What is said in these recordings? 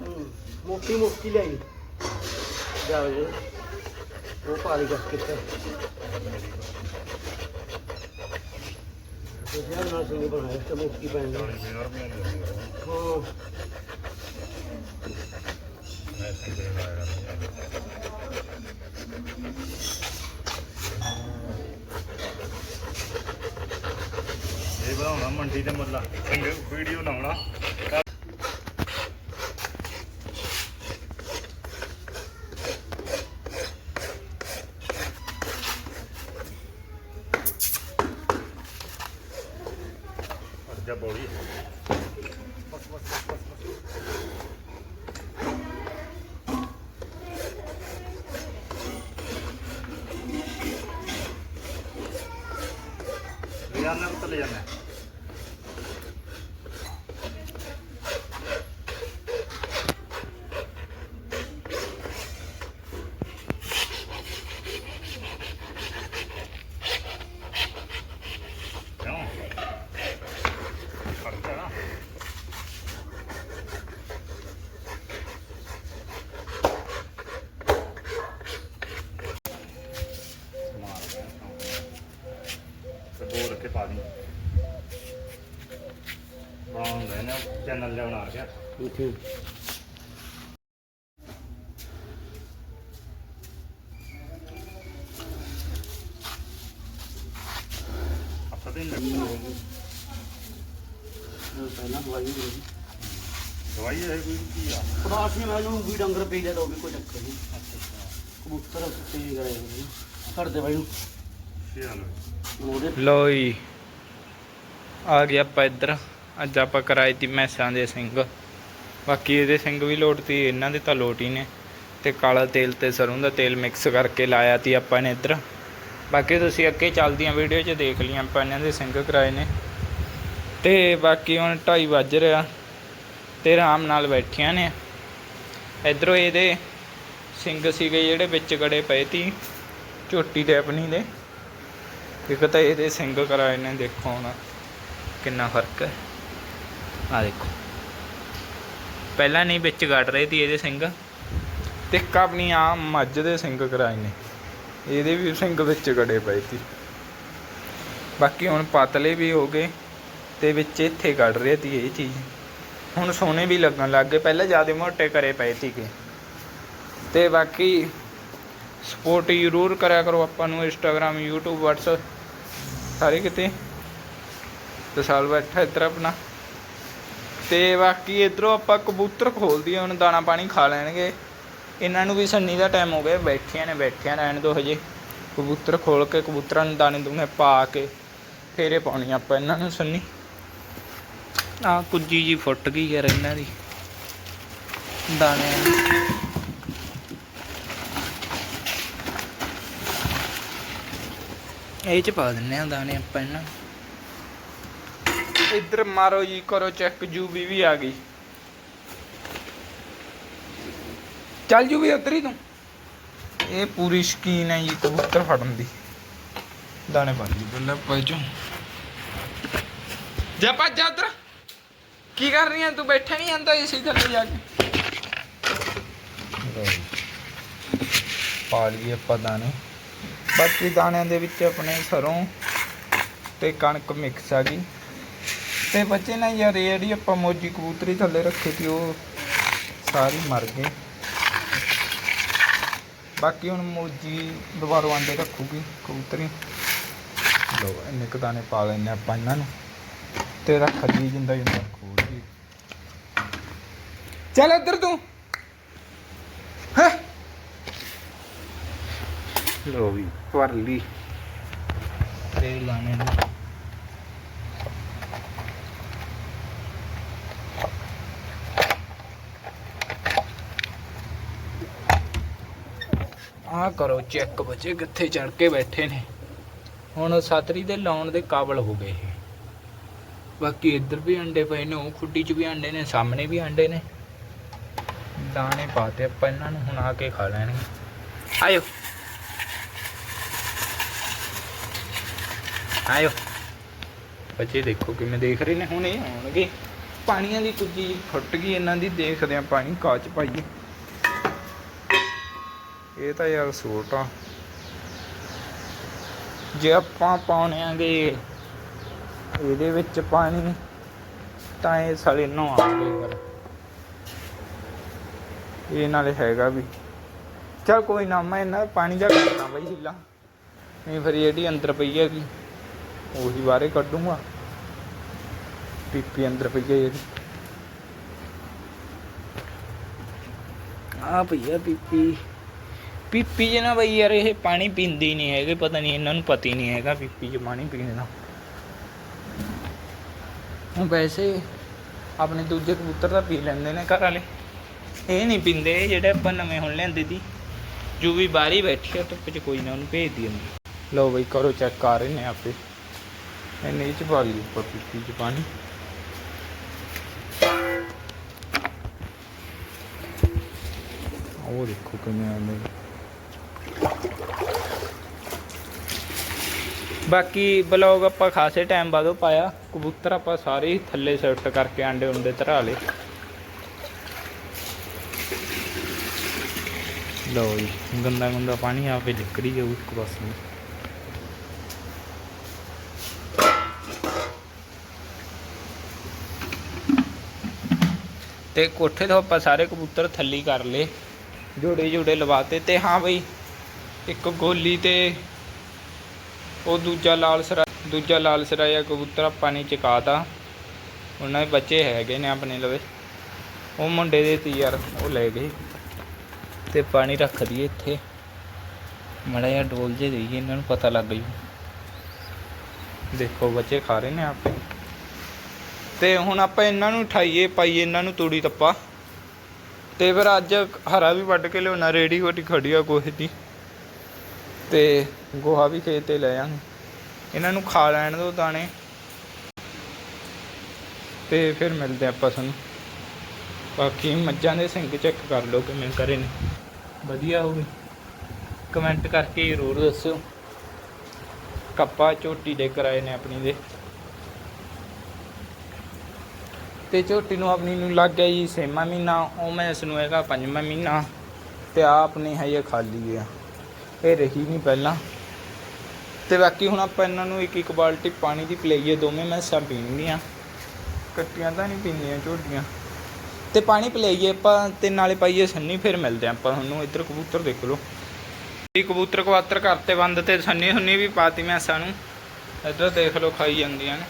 ਹੂੰ, ਮੋਟੀ ਮੋਟੀ ਲਈ ਜਾ ਜੇ ਉਹ ਪਾਰੀ ਕੱਟ ਕੇ ਤੇ ਯਾਰ ਨਾ ਸੁਣੀ ਬਣਾਇਆ ਤੇ ਮੋਟੀ ਪੈਣ ਹਾਂ ਇਹ ਬਣਾਉਣਾ ਮੰਡੀ ਦੇ ਮੁੱਲਾ। ਵੀਡੀਓ ਲਾਉਣਾ। ਅਰਜਾ ਬੋਲੀ। ਲੈ ਜਾਣਾ ਉੱਤੇ ਲੈ ਜਾਣਾ ਕਿਉਂ ਖਰਚਾ ਨਾ ਮਾਰ ਤੇ ਬਣਾਉਂਦੇ ਨੇ ਚੈਨਲ ਆਪਾਂ ਤੇ ਨਹੀਂ ਪਹਿਲਾਂ ਦਵਾਈ ਦੇ ਦੀ ਦਵਾਈ ਹੈ ਕੋਈ ਕੀ ਆ? ਪੜਾਸੀ ਮੈਨੂੰ ਵੀ ਡੰਗਰ ਪਈ ਜਾ ਦੋ ਵੀ ਕੋਈ ਚੱਕਰ ਨਹੀਂ। ਅੱਛਾ ਅੱਛਾ। ਕਬੂਤਰ ਗਏ ਹੋਏ ਬਾਈ ਨੂੰ। ਲੋ ਜੀ। ਆ ਗਿਆ ਆਪਾਂ ਇੱਧਰ। ਅੱਜ ਆਪਾਂ ਕਰਾਈ ਤੀ ਮੈਸਾਂ ਦੇ ਸਿੰਘ। ਬਾਕੀ ਇਹਦੇ ਸਿੰਘ ਵੀ ਲੋਟਤੀ ਇਹਨਾਂ ਦੇ ਤਾਂ ਲੋਟ ਹੀ ਨੇ। ਤੇ ਕਾਲਾ ਤੇਲ ਤੇ ਸਰੋਂ ਦਾ ਤੇਲ ਮਿਕਸ ਕਰਕੇ ਲਾਇਆ ਤੀ ਆਪਾਂ ਨੇ ਇੱਧਰ। ਬਾਕੀ ਤੁਸੀਂ ਅੱਗੇ ਚੱਲਦੀਆਂ ਵੀਡੀਓ 'ਚ ਦੇਖ ਲਈਆਂ ਆਪਾਂ ਇਹਨਾਂ ਦੇ ਸਿੰਘ ਕਰਾਏ ਨੇ। ਤੇ ਬਾਕੀ ਹੁਣ 2:30 ਵੱਜ ਰਿਹਾ ਤੇ ਆਰਾਮ ਨਾਲ ਬੈਠੀਆਂ ਨੇ। ਇੱਧਰੋਂ ਇਹਦੇ ਸਿੰਘ ਸੀਗੇ ਜਿਹੜੇ ਵਿੱਚ ਗੜੇ ਪਏ ਤੀ, ਝੋਟੀ ਤੇ ਆਪਣੀ ਦੇ। ਇੱਕ ਤਾਂ ਇਹਦੇ ਸਿੰਘ ਕਰਾਏ ਨੇ, ਦੇਖੋ ਹੁਣ। ਕਿੰਨਾ ਫ਼ਰਕ ਹੈ? ਆ ਦੇਖੋ। ਪਹਿਲਾਂ ਨਹੀਂ ਵਿੱਚ ਕੱਢ ਰਹੇ ਸੀ ਇਹਦੇ ਸਿੰਘ। ਤੇ ਆਪਣੀ ਆ ਮੱਝ ਦੇ ਸਿੰਘ ਕਰਾਏ ਨੇ। ਇਹਦੇ ਵੀ ਸਿੰਘ ਵਿੱਚ ਗੜੇ ਪਏ ਸੀ। ਬਾਕੀ ਹੁਣ ਪਤਲੇ ਵੀ ਹੋ ਗਏ ਤੇ ਵਿੱਚ ਇੱਥੇ ਕੱਢ ਰਹੇ ਸੀ ਇਹ ਚੀਜ਼। ਹੁਣ ਸੋਹਣੇ ਵੀ ਲੱਗਣ ਲੱਗ ਗਏ। ਪਹਿਲਾਂ ਜ਼ਿਆਦਾ ਮੋਟੇ ਕਰੇ ਪਏ ਸੀਗੇ। ਤੇ ਬਾਕੀ ਸਪੋਰਟ ਜ਼ਰੂਰ ਕਰਿਆ ਕਰੋ ਆਪਾਂ ਨੂੰ ਇੰਸਟਾਗ੍ਰam YouTube, WhatsApp, ਸਾਰੇ ਕਿਤੇ। ਤੇ ਸਾਲ ਬੈਠਾ ਇੱਧਰ ਆਪਣਾ। ਤੇ ਬਾਕੀ ਇਧਰੋਂ ਆਪਾਂ ਕਬੂਤਰ ਖੋਲ ਦਈਏ ਹੁਣ ਦਾਣਾ ਪਾਣੀ ਖਾ ਲੈਣਗੇ। ਇਹਨਾਂ ਨੂੰ ਵੀ ਸੰਨੀ ਦਾ ਟਾਈਮ ਹੋ ਗਿਆ, ਬੈਠਿਆਂ ਨੇ, ਬੈਠਿਆਂ ਰਹਿਣ ਦੋ ਹਜੇ। ਕਬੂਤਰ ਖੋਲ ਕੇ, ਕਬੂਤਰਾਂ ਨੂੰ ਦਾਣੇ ਦੂਣੇ ਪਾ ਕੇ ਫੇਰੇ ਪਾਉਣੀ ਆਪਾਂ ਇਹਨਾਂ ਨੂੰ ਸੰਨੀ। ਆ ਕੁੱਜੀ ਜੀ ਫੁੱਟ ਗਈ ਯਾਰ ਇਹਨਾਂ ਦੀ। ਦਾਣੇ ਇਹ ਚ ਪਾ ਦਿੰਨੇ ਆ ਦਾਣੇ ਆਪਾਂ ਇਹਨਾਂ ਨੂੰ। ਇੱਧਰ ਮਾਰੋ ਜੀ ਕਰੋ ਚੈੱਕ ਜੂਬੀ ਵੀ ਆ ਗਈ। ਚੱਲ ਜੂਬੀ ਉੱਧਰ ਹੀ ਤੂੰ। ਇਹ ਪੂਰੀ ਸ਼ਕੀਨ ਹੈ ਜੀ ਕਬੂਤਰ ਫੜਨ ਦੀ। ਦਾਣੇ ਪਾ ਜੀ ਬੱਲੇ ਪਾਜੋ ਜਾ ਭੱਜ ਜਾ ਉੱਧਰ। ਕੀ ਕਰ ਰਹੀ ਹੈ? ਤੂੰ ਬੈਠਾ ਨਹੀਂ ਜਾਂਦਾ ਇਸੇ ਥੱਲੇ ਜਾ ਕੇ। ਪਾ ਲਈਏ ਆਪਾਂ ਦਾਣੇ। ਬਾਕੀ ਦਾਣਿਆਂ ਦੇ ਵਿੱਚ ਆਪਣੇ ਸਰੋਂ ਤੇ ਕਣਕ ਮਿਕਸ ਆ ਗਈ। ਤੇ ਬੱਚੇ ਨਾ ਯਾਰ ਇਹ ਜਿਹੜੀ ਆਪਾਂ ਮੋਜੀ ਕਬੂਤਰੀ ਥੱਲੇ ਰੱਖੀ ਸੀ ਉਹ ਸਾਰੀ ਮਰ ਗਏ ਬਾਕੀ ਹੁਣ ਮੋਜੀ ਦੁਬਾਰਾ ਆਂਡੇ ਰੱਖੂਗੀ ਕਬੂਤਰੀ। ਲੋ ਇੰਨੇ ਕੁ ਦਾਣੇ ਪਾ ਲੈਣੇ ਆਪਾਂ ਇਹਨਾਂ ਨੂੰ ਤੇ ਰੱਖ ਦੀ ਜਿੰਦਾ ਜਿੰਦਾ। ਖੋਲ ਦੀ ਚੱਲ ਇੱਧਰ ਤੂੰ। ਹੈ? ਲੋ ਵੀ ਭਰ ਲਈ। ਤੇ ਲਾਣੇ ਨੂੰ। ਆਹ ਕਰੋ, ਚੈੱਕ ਬੱਚੇ, ਕਿੱਥੇ ਚੜ ਕੇ ਬੈਠੇ ਨੇ। ਹੁਣ ਸਤਰੀ ਦੇ ਲਾਉਣ ਦੇ ਕਾਬਲ ਹੋ ਗਏ ਇਹ। ਬਾਕੀ ਇੱਧਰ ਵੀ ਅੰਡੇ ਪਏ ਨੇ, ਉਹ ਖੁੱਡੀ 'ਚ ਵੀ ਅੰਡੇ ਨੇ, ਸਾਹਮਣੇ ਵੀ ਅੰਡੇ ਨੇ। ਦਾਣੇ ਪਾਤੇ ਆਪਾਂ ਇਹਨਾਂ ਨੂੰ ਹੁਣ ਆ ਕੇ ਖਾ ਲੈਣਗੇ। ਆਇਓ। ਆਇਓ। ਬੱਚੇ ਦੇਖੋ ਕਿਵੇਂ ਦੇਖ ਰਹੇ ਨੇ, ਹੁਣ ਇਹ ਆਉਣਗੇ। ਪਾਣੀਆਂ ਦੀ ਕੁੱਜੀ ਫੁੱਟ ਗਈ, ਇਹਨਾਂ ਦੀ ਦੇਖਦੇ ਆ ਪਾਣੀ ਕਾਚ ਪਾਈਏ। ਇਹ ਤਾਂ ਯਾਰ ਸੋਟ ਆ। ਜੇ ਆਪਾਂ ਪਾਉਣੇ ਪਾਉਣਾਂਗੇ ਇਹਦੇ ਵਿੱਚ ਪਾਣੀ, ਤਾਂ ਇਹ ਸਾਲੇ ਨਹਾਉਣਗੇ ਫਿਰ ਇਹ ਨਾਲੇ ਹੈਗਾ ਵੀ। ਚਲ ਕੋਈ ਨਾ, ਮੈਂ ਇਹਨਾਂ ਪਾਣੀ ਜਾ ਕਰਨਾ ਬਈ ਹਿੱਲਾ। ਨਹੀਂ ਫਿਰ ਜਿਹੜੀ ਅੰਦਰ ਪਈ ਹੈਗੀ, ਉਹੀ ਬਾਹਰੇ ਕੱਢੂੰਗਾ। ਪੀਪੀ ਅੰਦਰ ਪਈ ਹੈ ਜਿਹੜੀ ਆ ਭਈਆ ਪੀਪੀ। ਪੀਪੀ ਚ ਨਾ ਬਈ ਯਾਰ ਇਹ ਪਾਣੀ ਪੀਂਦੇ ਹੀ ਨਹੀਂ ਹੈਗੇ, ਪਤਾ ਨਹੀਂ ਇਹਨਾਂ ਨੂੰ ਪਤਾ ਹੀ ਨਹੀਂ ਹੈਗਾ ਪੀਪੀ ਚ ਪਾਣੀ ਪੀਣ ਦਾ। ਹੁਣ ਵੈਸੇ ਆਪਣੇ ਦੂਜੇ ਕਬੂਤਰ ਤਾਂ ਪੀ ਲੈਂਦੇ ਨੇ ਘਰ ਵਾਲੇ। ਇਹ ਨਹੀਂ ਪੀਂਦੇ ਜਿਹੜੇ ਆਪਾਂ ਨਵੇਂ ਹੁਣ ਲਿਆਂਦੇ ਸੀ ਜੋ ਵੀ ਬਾਹਰ ਹੀ ਬੈਠੀ ਆ, ਧੁੱਪ ਚ ਕੋਈ ਨਾ ਉਹਨੂੰ ਭੇਜ ਦੀ ਅੰਦਰ ਲਓ ਬਈ ਕਰੋ ਚੈੱਕ ਕਰ ਰਹੇ ਨੇ ਆਪੇ। ਇਹਨੇ ਇਹ ਚ ਪਾ ਲਈ ਉੱਪਰ ਪੀਪੀ ਚ ਪਾਣੀ। ਉਹ ਦੇਖੋ ਕਿਵੇਂ ਆਉਂਦੇ ਬਾਕੀ ਬਲੌਗ ਆਪਾਂ ਖਾਸੇ ਟਾਈਮ ਬਾਅਦੋਂ ਪਾਇਆ। ਕਬੂਤਰ ਆਪਾਂ ਸਾਰੇ ਥੱਲੇ ਸ਼ਿਫਟ ਕਰਕੇ ਆਂਡੇ ਉਂਡੇ ਧਰਾ ਲਏ। ਲਓ ਜੀ, ਗੰਦਾ ਗੰਦਾ ਪਾਣੀ ਆਪੇ ਨਿਕਲੀ ਜਾਊ ਇੱਕ ਪਾਸੇ। ਨੂੰ ਤੇ ਕੋਠੇ ਤੋਂ ਆਪਾਂ ਸਾਰੇ ਕਬੂਤਰ ਥੱਲੀ ਕਰ ਲਏ। ਜੋੜੇ ਜੋੜੇ ਲਵਾਤੇ ਤੇ ਹਾਂ ਬਈ, ਇੱਕ ਗੋਲੀ ਤੇ ਉਹ ਦੂਜਾ ਲਾਲ ਸਰਾ ਦੂਜਾ ਲਾਲ ਸਰਾਇਆ ਕਬੂਤਰ ਆਪਾਂ ਨੇ ਚਕਾਤਾ। ਉਹਨਾਂ ਦੇ ਬੱਚੇ ਹੈਗੇ ਨੇ ਆਪਣੇ ਲਵੇ। ਉਹ ਮੁੰਡੇ ਦੇ ਤੀ ਯਾਰ, ਉਹ ਲੈ ਗਏ। ਤੇ ਪਾਣੀ ਰੱਖ ਦਈਏ ਇੱਥੇ। ਮੜਾ ਜਿਹਾ ਡੋਲ ਜੇ ਦੇਈਏ, ਇਹਨਾਂ ਨੂੰ ਪਤਾ ਲੱਗ ਜੂ। ਦੇਖੋ, ਬੱਚੇ ਖਾ ਰਹੇ ਨੇ ਆਪੇ। ਤੇ ਹੁਣ ਆਪਾਂ ਇਹਨਾਂ ਨੂੰ ਉਠਾਈਏ, ਪਾਈਏ ਇਹਨਾਂ ਨੂੰ ਤੂੜੀ ਤੱਪਾ ਤੇ ਫਿਰ ਅੱਜ ਹਰਾ ਵੀ ਵੱਢ ਕੇ ਲਿਆਉਣਾ ਰੇੜੀ ਵੱਡੀ ਖੜੀ ਆ ਕੋਹੇ ਦੀ। ਤੇ ਗੋਹਾ ਵੀ ਖੇਤ ਤੇ ਲੈ ਜਾਾਂਗੇ ਇਹਨਾਂ ਨੂੰ ਖਾ ਲੈਣ ਦੋ ਦਾਣੇ। ਤੇ ਫਿਰ ਮਿਲਦੇ ਆਪਾਂ ਸਾਨੂੰ ਬਾਕੀ ਮੱਝਾਂ ਦੇ ਸਿੰਘ ਚੈੱਕ ਕਰ ਲਓ ਕਿਵੇਂ ਕਰੇ ਨੇ। ਵਧੀਆ ਹੋਵੇ ਕਮੈਂਟ ਕਰਕੇ ਜ਼ਰੂਰ ਦੱਸਿਓ। ਕੱਪਾ ਝੋਟੀ ਦੇ ਕਰਾਏ ਨੇ ਆਪਣੀ ਦੇ। ਤੇ ਝੋਟੀ ਨੂੰ ਆਪਣੀ ਨੂੰ ਲੱਗ ਗਿਆ ਜੀ ਛੇਵਾਂ ਮਹੀਨਾ। ਉਹ ਮੈਂ ਇਸ ਨੂੰ ਹੈਗਾ ਪੰਜਵਾਂ ਮਹੀਨਾ। ਤੇ ਆ ਆਪਣੀ ਹੈ ਇਹ ਖਾਲੀ ਆ। ਇਹ ਰਹੀ ਨਹੀਂ ਪਹਿਲਾਂ। ਤੇ ਬਾਕੀ ਹੁਣ ਆਪਾਂ ਇਹਨਾਂ ਨੂੰ ਇੱਕ ਇੱਕ ਬਾਲਟੀ ਪਾਣੀ ਦੀ ਪਿਲਾਈਏ, ਦੋਵੇਂ ਮੈਸਾਂ ਪੀਣਗੀਆਂ। ਕੱਟੀਆਂ ਤਾਂ ਨਹੀਂ ਪੀਂਦੀਆਂ, ਝੋਟੀਆਂ। ਤੇ ਪਾਣੀ ਪਿਲਾਈਏ ਆਪਾਂ ਤੇ ਨਾਲੇ ਪਾਈਏ ਸੰਨੀ, ਫਿਰ ਮਿਲਦੇ ਆਪਾਂ ਤੁਹਾਨੂੰ। ਇੱਧਰ ਕਬੂਤਰ ਦੇਖ ਲਓ। ਇਹ ਕਬੂਤਰ ਕਵਾਤਰ ਕਰਤੇ ਬੰਦ ਤੇ ਸੰਨੀ ਹੁੰਨੀ ਵੀ ਪਾਤੀ ਮੈਸਾਂ ਨੂੰ। ਇੱਧਰ ਦੇਖ ਲਓ, ਖਾਈ ਜਾਂਦੀਆਂ ਨੇ।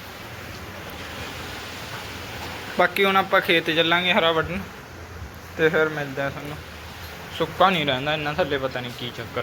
ਬਾਕੀ ਹੁਣ ਆਪਾਂ ਖੇਤ ਚੱਲਾਂਗੇ ਹਰਾ ਵੱਢਣ। ਤੇ ਫਿਰ ਮਿਲਦੇ ਆ ਸਾਨੂੰ ਸੁੱਕਾ ਨਹੀਂ ਰਹਿੰਦਾ ਇੰਨਾ ਥੱਲੇ ਪਤਾ ਨਹੀਂ ਕੀ ਚੱਕਰ।